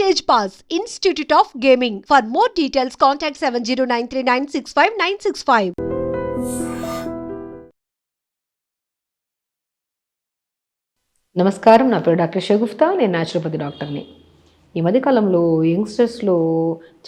Stage pass institute of gaming for more details contact seven zero nine three nine six five nine six five నమస్కారం నా పేరు doctor Shagufta నేను naturopathy డాక్టర్ని. ఈ మధ్య మధ్యకాలంలో యంగ్స్టర్స్లో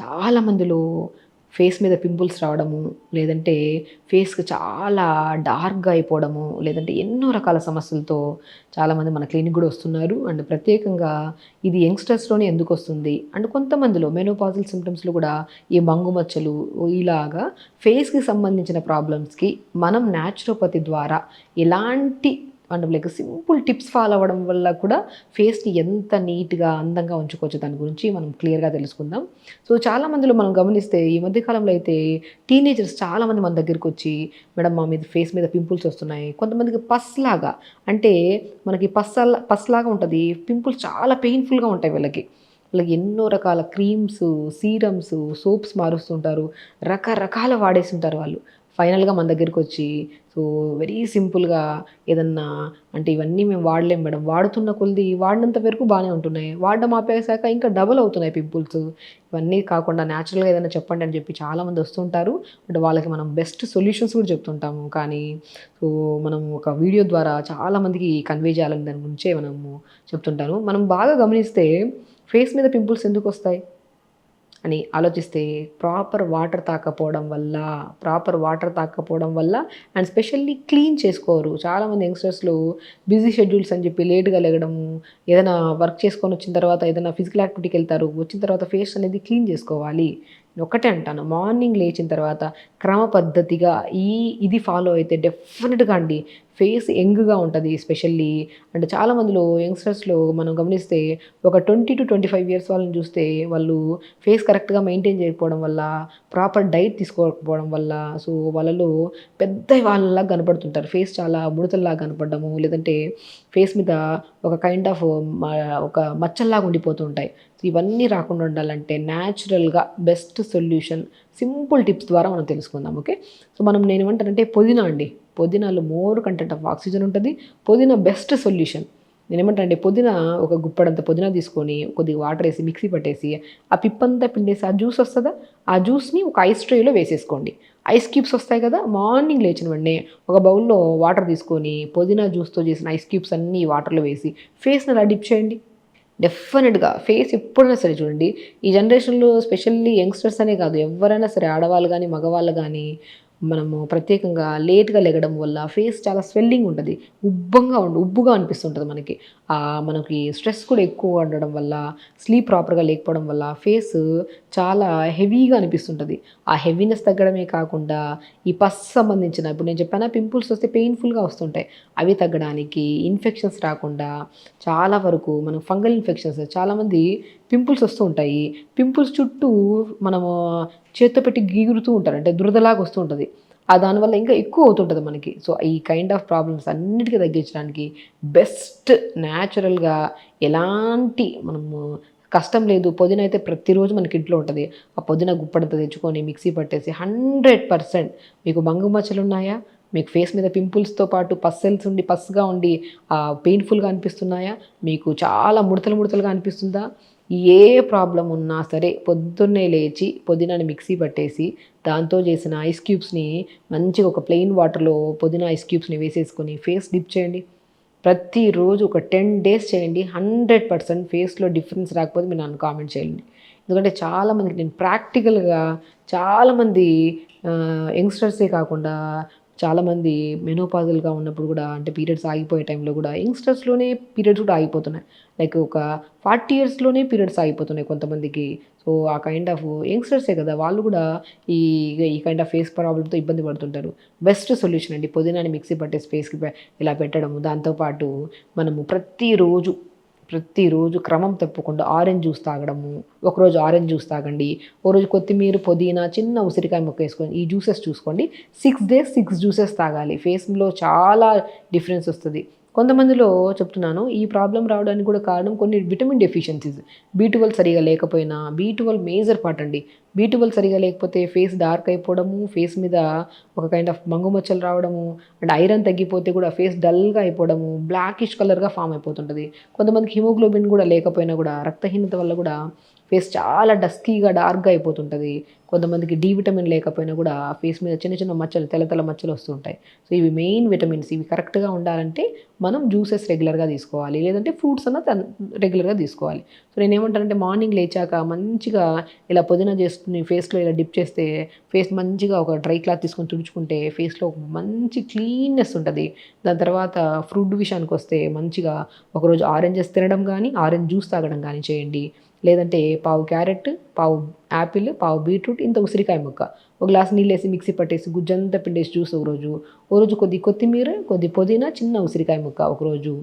చాలామందిలో ఫేస్ మీద పింపుల్స్ రావడము లేదంటే ఫేస్కి చాలా డార్క్గా అయిపోవడము లేదంటే ఎన్నో రకాల సమస్యలతో చాలామంది మన క్లినిక్ కూడా వస్తున్నారు. అండ్ ప్రత్యేకంగా ఇది యంగ్స్టర్స్లోనే ఎందుకు వస్తుంది? అండ్ కొంతమందిలో మెనోపాజల్ సిమ్టమ్స్లో కూడా ఈ మంగు మచ్చలు ఇలాగా ఫేస్కి సంబంధించిన ప్రాబ్లమ్స్కి మనం న్యాచురోపతి ద్వారా ఎలాంటి and like simple tips follow అవ్వడం వల్ల కూడా ఫేస్ని ఎంత నీట్గా అందంగా ఉంచుకోవచ్చు దాని గురించి మనం క్లియర్గా తెలుసుకుందాం. సో చాలా మందిలో మనం గమనిస్తే ఈ మధ్యకాలంలో అయితే టీనేజర్స్ చాలామంది మన దగ్గరికి వచ్చి మేడం మా మీద ఫేస్ మీద పింపుల్స్ వస్తున్నాయి. కొంతమందికి పస్ లాగా అంటే మనకి పస్ పస్ లాగా ఉంటుంది పింపుల్స్ చాలా పెయిన్ఫుల్గా ఉంటాయి వీళ్ళకి. వాళ్ళకి ఎన్నో రకాల క్రీమ్స్ సీరమ్స్ సోప్స్ మారుస్తుంటారు రకరకాల వాడేసి ఉంటారు వాళ్ళు. ఫైనల్గా మన దగ్గరికి వచ్చి సో వెరీ సింపుల్గా ఏదన్నా అంటే ఇవన్నీ మేము వాడలేం మేడం. వాడుతున్న కొద్ది వాడినంత వరకు బాగానే ఉంటున్నాయి. వాడడం ఆపేసాక ఇంకా డబుల్ అవుతున్నాయి పింపుల్స్. ఇవన్నీ కాకుండా న్యాచురల్గా ఏదైనా చెప్పండి అని చెప్పి చాలామంది వస్తుంటారు. బట్ వాళ్ళకి మనం బెస్ట్ సొల్యూషన్స్ కూడా చెప్తుంటాము. కానీ సో మనం ఒక వీడియో ద్వారా చాలామందికి కన్వే చేయాలని దాని గురించే మనము చెప్తుంటాను. మనం బాగా గమనిస్తే ఫేస్ మీద పింపుల్స్ ఎందుకు వస్తాయి? అని ఆలోచిస్తే ప్రాపర్ వాటర్ తాకపోవడం వల్ల ప్రాపర్ వాటర్ తాకపోవడం వల్ల అండ్ స్పెషల్లీ క్లీన్ చేసుకోరు. చాలామంది యంగ్స్టర్స్లో బిజీ షెడ్యూల్స్ అని చెప్పి లేట్గా లేగడము ఏదైనా వర్క్ చేసుకొని వచ్చిన తర్వాత ఏదైనా ఫిజికల్ యాక్టివిటీకి వెళ్తారు వచ్చిన తర్వాత ఫేస్ అనేది క్లీన్ చేసుకోవాలి. ఒకటే అంటాను. మార్నింగ్ లేచిన తర్వాత క్రమ పద్ధతిగా ఈ ఇది ఫాలో అయితే డెఫినెట్గా అండి ఫేస్ యంగ్గా ఉంటుంది స్పెషల్లీ. అంటే చాలామందిలో యంగ్స్టర్స్లో మనం గమనిస్తే ఒక twenty to twenty five years వాళ్ళని చూస్తే వాళ్ళు ఫేస్ కరెక్ట్గా మెయింటైన్ చేయకపోవడం వల్ల ప్రాపర్ డైట్ తీసుకోకపోవడం వల్ల సో వాళ్ళలో పెద్ద వాళ్ళలా కనపడుతుంటారు. ఫేస్ చాలా ముడతల్లా కనపడము లేదంటే ఫేస్ మీద ఒక కైండ్ ఆఫ్ ఒక మచ్చల్లాగా ఉండిపోతుంటాయి. ఇవన్నీ రాకుండా ఉండాలంటే న్యాచురల్గా బెస్ట్ సొల్యూషన్ సింపుల్ టిప్స్ ద్వారా మనం తెలుసుకుందాం ఓకే? సో మనం నేను ఏమంటానంటే పుదీనా అండి. పుదీనాలో మోర్ కంటెంట్ ఆఫ్ ఆక్సిజన్ ఉంటుంది. పుదీనా బెస్ట్ సొల్యూషన్. నేను ఏమంటానంటే పుదీనా ఒక గుప్పడంత పుదీనా తీసుకొని కొద్దిగా వాటర్ వేసి మిక్సీ పట్టేసి ఆ పిప్పంతా పిండేసి ఆ జ్యూస్ వస్తుందా? ఆ జ్యూస్ని ఒక ఐస్ ట్రేలో వేసేసుకోండి. ఐస్ క్యూబ్స్ వస్తాయి కదా? మార్నింగ్ లేచిన వెంటనే ఒక బౌల్లో వాటర్ తీసుకొని పుదీనా జ్యూస్తో చేసిన ఐస్ క్యూబ్స్ అన్నీ వాటర్లో వేసి ఫేస్ని అలా డిప్ చేయండి? డెఫినెట్గా ఫేస్ ఎప్పుడైనా సరే చూడండి. ఈ జనరేషన్లో స్పెషల్లీ యంగ్స్టర్స్ అనే కాదు ఎవరైనా సరే ఆడవాళ్ళు కానీ మగవాళ్ళు కానీ మనము ప్రత్యేకంగా లేట్గా లెగడం వల్ల ఫేస్ చాలా స్వెల్లింగ్ ఉంటుంది. ఉబ్బంగా ఉండు ఉబ్బుగా అనిపిస్తుంటుంది మనకి. మనకి స్ట్రెస్ కూడా ఎక్కువ ఉండడం వల్ల స్లీప్ ప్రాపర్గా లేకపోవడం వల్ల ఫేస్ చాలా హెవీగా అనిపిస్తుంటుంది. ఆ హెవీనెస్ తగ్గడమే కాకుండా ఈ పస్ సంబంధించిన ఇప్పుడు నేను చెప్పాను పింపుల్స్ వస్తే పెయిన్ఫుల్గా వస్తుంటాయి. అవి తగ్గడానికి ఇన్ఫెక్షన్స్ రాకుండా చాలా వరకు మనం ఫంగల్ ఇన్ఫెక్షన్స్ చాలామంది పింపుల్స్ వస్తూ ఉంటాయి. పింపుల్స్ చుట్టూ మనము చేత్తో పెట్టి గీగురుతూ ఉంటారు. అంటే దురదలాగా వస్తూ ఉంటుంది. ఆ దానివల్ల ఇంకా ఎక్కువ అవుతుంటుంది మనకి. సో ఈ కైండ్ ఆఫ్ ప్రాబ్లమ్స్ అన్నిటికీ తగ్గించడానికి బెస్ట్ న్యాచురల్గా ఎలాంటి మనము కష్టం లేదు. పుదీనా అయితే ప్రతిరోజు మనకి ఇంట్లో ఉంటుంది. ఆ పొదిన గుప్పడంత తెచ్చుకొని మిక్సీ పట్టేసి హండ్రెడ్ పర్సెంట్ మీకు బంగు మచ్చలు ఉన్నాయా? మీకు ఫేస్ మీద పింపుల్స్తో పాటు పస్సెల్స్ ఉండి పస్గా ఉండి పెయిన్ఫుల్గా అనిపిస్తున్నాయా? మీకు చాలా ముడతలు ముడతలుగా అనిపిస్తుందా? ఏ ప్రాబ్లం ఉన్నా సరే పొద్దున్నే లేచి పుదీనాని మిక్సీ పట్టేసి దాంతో చేసిన ఐస్ క్యూబ్స్ని మంచిగా ఒక ప్లెయిన్ వాటర్లో పుదీనా ఐస్ క్యూబ్స్ని వేసేసుకొని ఫేస్ డిప్ చేయండి. ప్రతిరోజు ఒక టెన్ డేస్ చేయండి. హండ్రెడ్ పర్సెంట్ ఫేస్లో డిఫరెన్స్ రాకపోతే మీరు నన్ను కామెంట్ చేయండి. ఎందుకంటే చాలామందికి నేను ప్రాక్టికల్గా చాలామంది యంగ్స్టర్సే కాకుండా చాలామంది మెనోపాజల్గా ఉన్నప్పుడు కూడా అంటే పీరియడ్స్ ఆగిపోయే టైంలో కూడా యంగ్స్టర్స్లోనే పీరియడ్స్ కూడా ఆగిపోతున్నాయి. లైక్ ఒక ఫార్టీ ఇయర్స్లోనే పీరియడ్స్ ఆగిపోతున్నాయి కొంతమందికి. సో ఆ కైండ్ ఆఫ్ యంగ్స్టర్సే కదా వాళ్ళు కూడా ఈ ఈ కైండ్ ఆఫ్ ఫేస్ ప్రాబ్లమ్తో ఇబ్బంది పడుతుంటారు. బెస్ట్ సొల్యూషన్ అండి పుదీనాని మిక్సీ పట్టేసి ఫేస్కి ఇలా పెట్టడము. దాంతోపాటు మనము ప్రతిరోజు ప్రతిరోజు క్రమం తప్పకుండా ఆరెంజ్ జ్యూస్ తాగడము ఒకరోజు ఆరెంజ్ జ్యూస్ తాగండి ఒకరోజు రోజు కొత్తిమీర పుదీనా చిన్న ఉసిరికాయ ముక్క వేసుకొని ఈ జ్యూసెస్ చూసుకోండి. సిక్స్ డేస్ సిక్స్ జ్యూసెస్ తాగాలి. ఫేస్లో చాలా డిఫరెన్స్ వస్తుంది. కొంతమందిలో చెప్తున్నాను ఈ ప్రాబ్లం రావడానికి కూడా కారణం కొన్ని విటమిన్ డెఫిషియన్సీస్. బీ ట్వెల్వ్ సరిగా లేకపోయినా బీ ట్వెల్వ్ మేజర్ పార్ట్ అండి. బీ ట్వెల్వ్ సరిగా లేకపోతే ఫేస్ డార్క్ అయిపోవడము ఫేస్ మీద ఒక కైండ్ ఆఫ్ మంగుమచ్చలు రావడము అండ్ ఐరన్ తగ్గిపోతే కూడా ఫేస్ డల్గా అయిపోవడము బ్లాకిష్ కలర్గా ఫామ్ అయిపోతుంటుంది. కొంతమందికి హిమోగ్లోబిన్ కూడా లేకపోయినా కూడా రక్తహీనత వల్ల కూడా ఫేస్ చాలా డస్కీగా డార్క్గా అయిపోతుంటుంది. కొంతమందికి డి విటమిన్ లేకపోయినా కూడా ఫేస్ మీద చిన్న చిన్న మచ్చలు తెల్ల తెల్ల మచ్చలు వస్తుంటాయి సో ఇవి మెయిన్ విటమిన్స్ ఇవి కరెక్ట్గా ఉండాలంటే మనం జ్యూసెస్ రెగ్యులర్గా తీసుకోవాలి. లేదంటే ఫ్రూట్స్ అన్న రెగ్యులర్గా తీసుకోవాలి. సో నేనేమంటానంటే మార్నింగ్ లేచాక మంచిగా ఇలా పుదీనా చేసుకుని ఫేస్లో ఇలా డిప్ చేస్తే ఫేస్ మంచిగా ఒక డ్రై క్లాత్ తీసుకొని తుడుచుకుంటే ఫేస్లో ఒక మంచి క్లీన్నెస్ ఉంటుంది. దాని తర్వాత ఫ్రూట్ విషయానికి వస్తే మంచిగా ఒకరోజు ఆరెంజెస్ తినడం కానీ ఆరెంజ్ జ్యూస్ తాగడం కానీ చేయండి. లేదంటే పావు క్యారెట్ పావు యాపిల్ పావు బీట్రూట్ ఇంత ఉసిరికాయ ముక్క. ఒక గ్లాస్ నీళ్ళేసి మిక్సీ పట్టేసి గుజ్జంతా పిండేసి జ్యూస్ ఒకరోజు. ఓ రోజు కొద్ది కొత్తిమీర కొద్ది పుదీనా చిన్న ఉసిరికాయ ముక్క ఒకరోజు.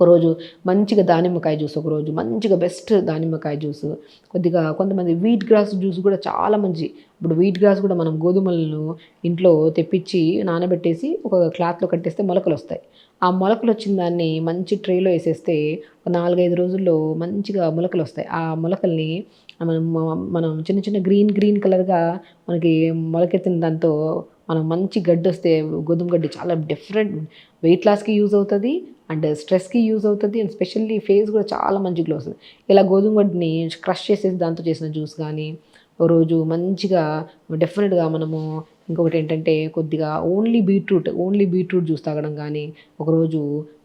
ఒకరోజు మంచిగా దానిమ్మకాయ జ్యూస్ ఒకరోజు మంచిగా బెస్ట్ దానిమ్మకాయ జ్యూస్. కొద్దిగా కొంతమంది వీట్ గ్రాస్ జ్యూస్ కూడా చాలా మంచి. ఇప్పుడు వీట్ గ్రాస్ కూడా మనం గోధుమలను ఇంట్లో తెప్పించి నానబెట్టేసి ఒక క్లాత్లో కట్టేస్తే మొలకలు వస్తాయి. ఆ మొలకలు వచ్చిన దాన్ని మంచి ట్రేలో వేసేస్తే ఒక నాలుగైదు రోజుల్లో మంచిగా మొలకలు వస్తాయి. ఆ మొలకల్ని మనం మనం చిన్న చిన్న గ్రీన్ గ్రీన్ కలర్గా మనకి మొలకెత్తిన దాంతో మనం మంచి గడ్డి వస్తే గోధుమ గడ్డి చాలా డిఫరెంట్ వెయిట్ లాస్కి యూజ్ అవుతుంది. అండ్ స్ట్రెస్కి యూజ్ అవుతుంది అండ్ స్పెషల్లీ ఫేస్ కూడా చాలా మంచి గ్లో వస్తుంది. ఇలా గోధుమ గడ్డిని క్రష్ చేసేసి దాంతో చేసిన జ్యూస్ కానీ రోజు మంచిగా డెఫినెట్గా మనము ఇంకొకటి ఏంటంటే కొద్దిగా only beetroot only beetroot juice తాగడం కానీ ఒకరోజు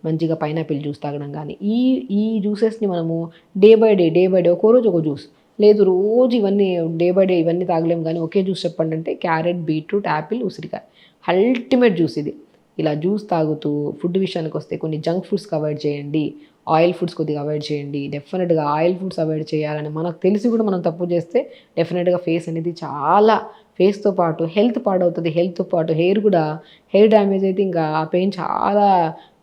మంచిగా పైనాపిల్ జ్యూస్ తాగడం కానీ ఈ ఈ జ్యూసెస్ని మనము day by day day by day ఒక్కో రోజు ఒక జ్యూస్. లేదు రోజు ఇవన్నీ డే బై డే ఇవన్నీ తాగలేము కానీ ఒకే జ్యూస్ చెప్పండి అంటే క్యారెట్ బీట్రూట్ యాపిల్ ఉసిరికాయ. అల్టిమేట్ జ్యూస్ ఇది. ఇలా జ్యూస్ తాగుతూ ఫుడ్ విషయానికి వస్తే కొన్ని జంక్ ఫుడ్స్కి అవాయిడ్ చేయండి. ఆయిల్ ఫుడ్స్ కొద్దిగా అవాయిడ్ చేయండి. డెఫినెట్గా ఆయిల్ ఫుడ్స్ అవాయిడ్ చేయాలని మనకు తెలిసి కూడా మనం తప్పు చేస్తే డెఫినెట్గా ఫేస్ అనేది చాలా ఫేస్తో పాటు హెల్త్ పాడవుతుంది. హెల్త్తో పాటు హెయిర్ కూడా హెయిర్ డ్యామేజ్ అయితే ఇంకా ఆ పెయిన్ చాలా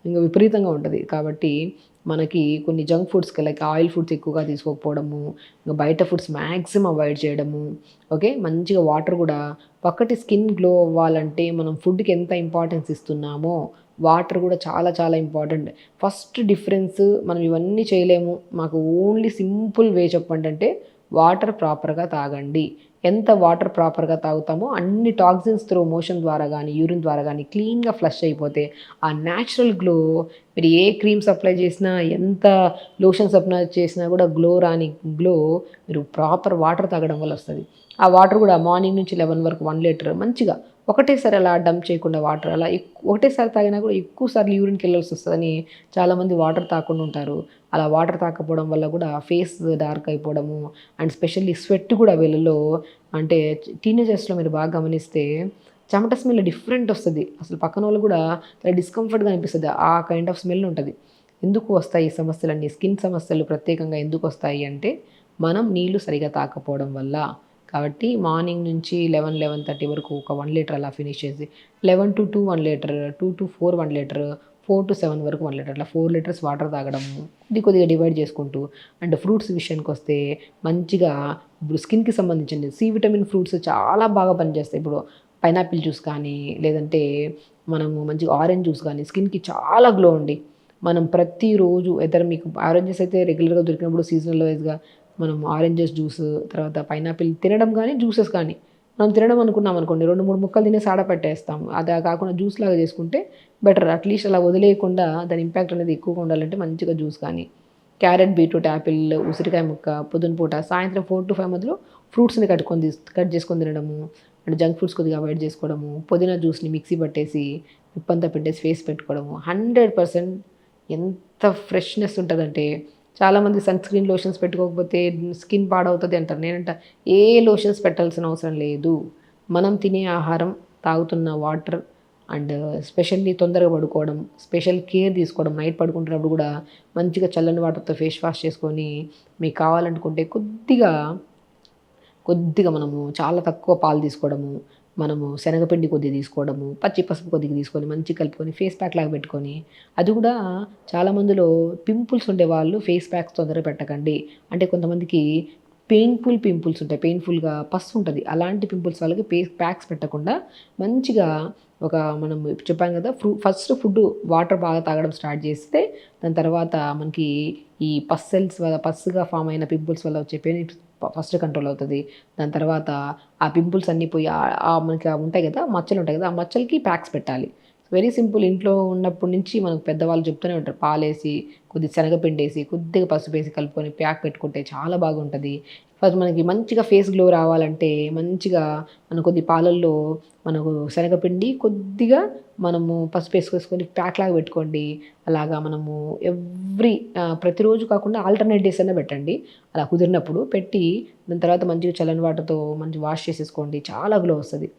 ఇంకా విపరీతంగా ఉంటుంది. కాబట్టి మనకి కొన్ని జంక్ ఫుడ్స్కి లైక్ ఆయిల్ ఫుడ్స్ ఎక్కువగా తీసుకోకపోవడము ఇంకా బయట ఫుడ్స్ మ్యాక్సిమం అవాయిడ్ చేయడము ఓకే మంచిగా వాటర్ కూడా ఒక్కటి స్కిన్ గ్లో అవ్వాలంటే మనం ఫుడ్కి ఎంత ఇంపార్టెన్స్ ఇస్తున్నామో వాటర్ కూడా చాలా చాలా ఇంపార్టెంట్ ఫస్ట్ డిఫరెన్స్ మనం ఇవన్నీ చేయలేము. మాకు ఓన్లీ సింపుల్ వే చెప్పండి అంటే వాటర్ ప్రాపర్గా తాగండి. ఎంత వాటర్ ప్రాపర్గా తాగుతామో అన్ని టాక్సిన్స్ త్రూ మోషన్ ద్వారా కానీ యూరిన్ ద్వారా కానీ క్లీన్గా ఫ్లష్ అయిపోతే ఆ న్యాచురల్ గ్లో మీరు ఏ క్రీమ్స్ అప్లై చేసినా ఎంత లోషన్స్ అప్లై చేసినా కూడా గ్లో రాని గ్లో మీరు ప్రాపర్ వాటర్ తాగడం వల్ల వస్తుంది. ఆ వాటర్ కూడా మార్నింగ్ నుంచి లెవెన్ వరకు వన్ లీటర్ మంచిగా ఒకటేసారి అలా డంప్ చేయకుండా వాటర్ అలా ఒకటేసారి తాగినా కూడా ఎక్కువ సార్లు యూరిన్కి వెళ్ళాల్సి వస్తుందని చాలామంది వాటర్ తాకుండా ఉంటారు. అలా వాటర్ తాకపోవడం వల్ల కూడా ఫేస్ డార్క్ అయిపోవడము అండ్ స్పెషల్లీ స్వెట్ కూడా వీళ్ళలో అంటే టీనేజర్స్లో మీరు బాగా గమనిస్తే చెమట స్మెల్ డిఫరెంట్ వస్తుంది. అసలు పక్కన వాళ్ళు కూడా చాలా డిస్కంఫర్ట్గా అనిపిస్తుంది. ఆ కైండ్ ఆఫ్ స్మెల్ ఉంటుంది. ఎందుకు వస్తాయి ఈ సమస్యలన్నీ? స్కిన్ సమస్యలు ప్రత్యేకంగా ఎందుకు వస్తాయి అంటే మనం నీళ్ళు సరిగా తాకపోవడం వల్ల. కాబట్టి మార్నింగ్ నుంచి లెవెన్ లెవెన్ థర్టీ వరకు ఒక వన్ లీటర్ అలా ఫినిష్ చేసి eleven to two one litre two to four one litre four to seven వరకు వన్ లీటర్ అట్లా ఫోర్ లీటర్స్ వాటర్ తాగడము ఇది కొద్దిగా డివైడ్ చేసుకుంటూ అండ్ ఫ్రూట్స్ విషయానికి వస్తే మంచిగా ఇప్పుడు స్కిన్కి సంబంధించింది సి విటమిన్ ఫ్రూట్స్ చాలా బాగా పనిచేస్తాయి. ఇప్పుడు పైనాపిల్ జ్యూస్ కానీ లేదంటే మనము మంచిగా ఆరెంజ్ జ్యూస్ కానీ స్కిన్కి చాలా గ్లో ఉండి మనం ప్రతిరోజు ఎదర్ మీకు ఆరెంజెస్ అయితే రెగ్యులర్గా దొరికినప్పుడు సీజనల్ వైజ్గా మనం ఆరెంజెస్ జ్యూస్ తర్వాత పైనాపిల్ తినడం కానీ జ్యూసెస్ కానీ మనం తినడం అనుకున్నాం అనుకోండి రెండు మూడు ముక్కలు తినేసి ఆడపట్టేస్తాం అది కాకుండా జ్యూస్ లాగా చేసుకుంటే బెటర్ అట్లీస్ట్ అలా వదిలేయకుండా దాని ఇంపాక్ట్ అనేది ఎక్కువగా ఉండాలంటే మంచిగా జ్యూస్ కానీ క్యారెట్ బీట్రూట్ యాపిల్ ఉసిరికాయ ముక్క పొద్దున పూట సాయంత్రం ఫోర్ టు ఫైవ్ మధ్యలో ఫ్రూట్స్ని కట్టుకొని కట్ చేసుకొని తినడము అండ్ జంక్ ఫుడ్స్ కొద్దిగా అవాయిడ్ చేసుకోవడము పుదీనా జ్యూస్ని మిక్సీ పట్టేసి ఉప్పంతా పెట్టేసి ఫేస్ పెట్టుకోవడము హండ్రెడ్ పర్సెంట్ ఎంత ఫ్రెష్నెస్ ఉంటుందంటే చాలామంది సన్ స్క్రీన్ లోషన్స్ పెట్టుకోకపోతే స్కిన్ పాడవుతుంది అంటారు. నేనంట ఏ లోషన్స్ పెట్టాల్సిన అవసరం లేదు. మనం తినే ఆహారం తాగుతున్న వాటర్ అండ్ స్పెషల్లీ తొందరగా పడుకోవడం స్పెషల్ కేర్ తీసుకోవడం నైట్ పడుకుంటున్నప్పుడు కూడా మంచిగా చల్లని వాటర్తో ఫేస్ వాష్ చేసుకొని మీకు కావాలనుకుంటే కొద్దిగా కొద్దిగా మనము చాలా తక్కువ పాలు తీసుకోవడము మనము శనగపిండి కొద్దిగా తీసుకోవడము పచ్చి పసుపు కొద్దిగా తీసుకొని మంచి కలుపుకొని ఫేస్ ప్యాక్ లాగా పెట్టుకొని అది కూడా చాలామందిలో పింపుల్స్ ఉండే వాళ్ళు ఫేస్ ప్యాక్స్ తొందరగా పెట్టకండి. అంటే కొంతమందికి పెయిన్ఫుల్ పింపుల్స్ ఉంటాయి పెయిన్ఫుల్గా పస్ ఉంటుంది. అలాంటి పింపుల్స్ వాళ్ళకి పే ప్యాక్స్ పెట్టకుండా మంచిగా ఒక మనం చెప్పాం కదా ఫ్రూ ఫస్ట్ ఫుడ్ వాటర్ బాగా తాగడం స్టార్ట్ చేస్తే దాని తర్వాత మనకి ఈ పస్సెల్స్ వల్ల పస్సుగా ఫామ్ అయిన పింపుల్స్ వల్ల వచ్చే పెయిన్ ఫస్ట్ కంట్రోల్ అవుతుంది. దాని తర్వాత ఆ పింపుల్స్ అన్నీ పోయి మనకి ఉంటాయి కదా మచ్చలు ఉంటాయి కదా ఆ మచ్చలకి ప్యాక్స్ పెట్టాలి. వెరీ సింపుల్ ఇంట్లో ఉన్నప్పటి నుంచి మనకు పెద్దవాళ్ళు చెప్తూనే ఉంటారు. పాలేసి కొద్ది శనగపిండి వేసి కొద్దిగా పసుపు వేసి కలుపుకొని ప్యాక్ పెట్టుకుంటే చాలా బాగుంటుంది. ఫస్ట్ మనకి మంచిగా ఫేస్ గ్లో రావాలంటే మంచిగా మన కొద్ది పాలల్లో మనకు శనగపిండి కొద్దిగా మనము పసుపు వేసుకొని ప్యాక్ లాగా పెట్టుకోండి. అలాగా మనము ఎవ్రీ ప్రతిరోజు కాకుండా ఆల్టర్నేట్ డేస్ అయినా పెట్టండి. అలా కుదిరినప్పుడు పెట్టి దాని తర్వాత మంచిగా చల్లని వాటర్తో మంచి వాష్ చేసేసుకోండి. చాలా గ్లో వస్తుంది.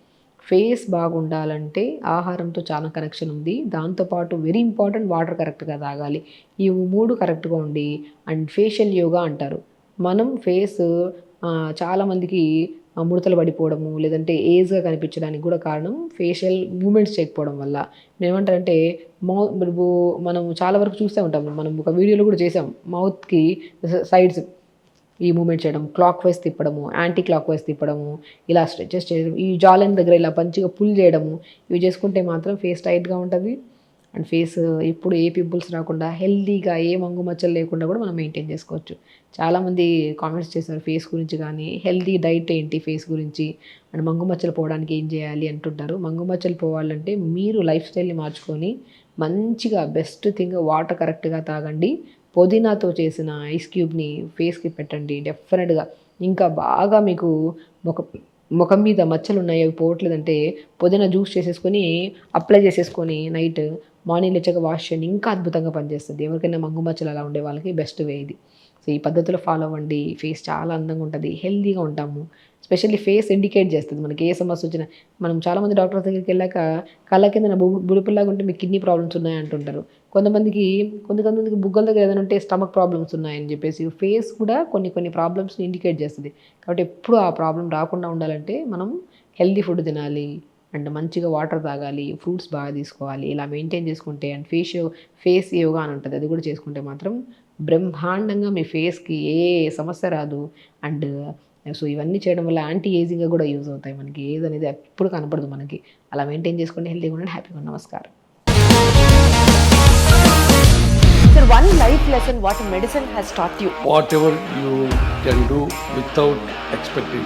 ఫేస్ బాగుండాలంటే ఆహారంతో చాలా కనెక్షన్ ఉంది. దాంతోపాటు వెరీ ఇంపార్టెంట్ వాటర్ కరెక్ట్గా తాగాలి. ఈ మూడు కరెక్ట్గా ఉండి అండ్ ఫేషియల్ యోగా అంటారు. మనం ఫేస్ చాలామందికి ముడతలు పడిపోవడము లేదంటే ఏజ్గా కనిపించడానికి కూడా కారణం ఫేషియల్ మూమెంట్స్ చేయకపోవడం వల్ల. నేను ఏమంటారంటే మౌత్ మనం చాలా వరకు చూస్తూ ఉంటాం. మనం ఒక వీడియోలో కూడా చేసాం. మౌత్కి సైడ్స్ ఈ మూమెంట్ చేయడం క్లాక్ వైజ్ తిప్పడము యాంటీ క్లాక్ వైజ్ తిప్పడము ఇలా స్ట్రెచెస్ చేయడం ఈ జాలైన్ దగ్గర ఇలా మంచిగా పుల్ చేయడము ఇవి చేసుకుంటే మాత్రం ఫేస్ టైట్గా ఉంటుంది. అండ్ ఫేస్ ఎప్పుడు ఏ పింపుల్స్ రాకుండా హెల్దీగా ఏ మంగు మచ్చలు లేకుండా కూడా మనం మెయింటైన్ చేసుకోవచ్చు. చాలామంది కామెంట్స్ చేశారు ఫేస్ గురించి కానీ హెల్దీ డైట్ ఏంటి ఫేస్ గురించి? అండ్ మంగు మచ్చలు పోవడానికి ఏం చేయాలి అంటుంటారు. మంగు మచ్చలు పోవాలంటే మీరు లైఫ్ స్టైల్ని మార్చుకొని మంచిగా బెస్ట్ థింగ్ వాటర్ కరెక్ట్గా తాగండి. పుదీనాతో చేసిన ఐస్ క్యూబ్ని ఫేస్కి పెట్టండి డెఫినెట్గా ఇంకా బాగా మీకు ఒక ముఖం మీద మచ్చలు ఉన్నాయి అవి పోవట్లేదంటే పుదీనా జ్యూస్ చేసేసుకొని అప్లై చేసేసుకొని నైట్ మార్నింగ్ లేచాక వాష్ చేయండి. ఇంకా అద్భుతంగా పనిచేస్తుంది. ఎవరికైనా మంగు మచ్చలు అలా ఉండే వాళ్ళకి బెస్ట్ వే ఇది. సో ఈ పద్ధతిలో ఫాలో అవ్వండి. ఫేస్ చాలా అందంగా ఉంటుంది. హెల్తీగా ఉంటాము. స్పెషల్లీ ఫేస్ ఇండికేట్ చేస్తుంది మనకి ఏ సమస్య వచ్చినా. మనం చాలామంది డాక్టర్ దగ్గరికి వెళ్ళాక కళ్ళ కింద బుడిపిల్లాగా ఉంటే మీకు కిడ్నీ ప్రాబ్లమ్స్ ఉన్నాయి అంటుంటారు కొంతమందికి కొంతమందికి బుగ్గల దగ్గర ఏదైనా ఉంటే స్టమక్ ప్రాబ్లమ్స్ ఉన్నాయని చెప్పేసి ఫేస్ కూడా కొన్ని కొన్ని ప్రాబ్లమ్స్ని ఇండికేట్ చేస్తుంది. కాబట్టి ఎప్పుడు ఆ ప్రాబ్లం రాకుండా ఉండాలంటే మనం హెల్దీ ఫుడ్ తినాలి అండ్ మంచిగా వాటర్ తాగాలి ఫ్రూట్స్ బాగా తీసుకోవాలి ఇలా మెయింటైన్ చేసుకుంటే అండ్ ఫేస్ ఫేస్ యోగా అని ఉంటుంది అది కూడా చేసుకుంటే మాత్రం బ్రహ్మాండంగా మీ ఫేస్కి ఏ సమస్య రాదు. అండ్ సో ఇవన్నీ చేయడం వల్ల యాంటీ ఏజింగ్గా కూడా యూజ్ అవుతాయి మనకి ఏజ్ అనేది ఎప్పుడు కనపడదు మనకి అలా మెయింటైన్ చేసుకోండి హెల్తీగా ఉండండి హ్యాపీగా ఉండండి. నమస్కారం Sir, one life lesson what medicine has taught you. whatever you can do without expecting.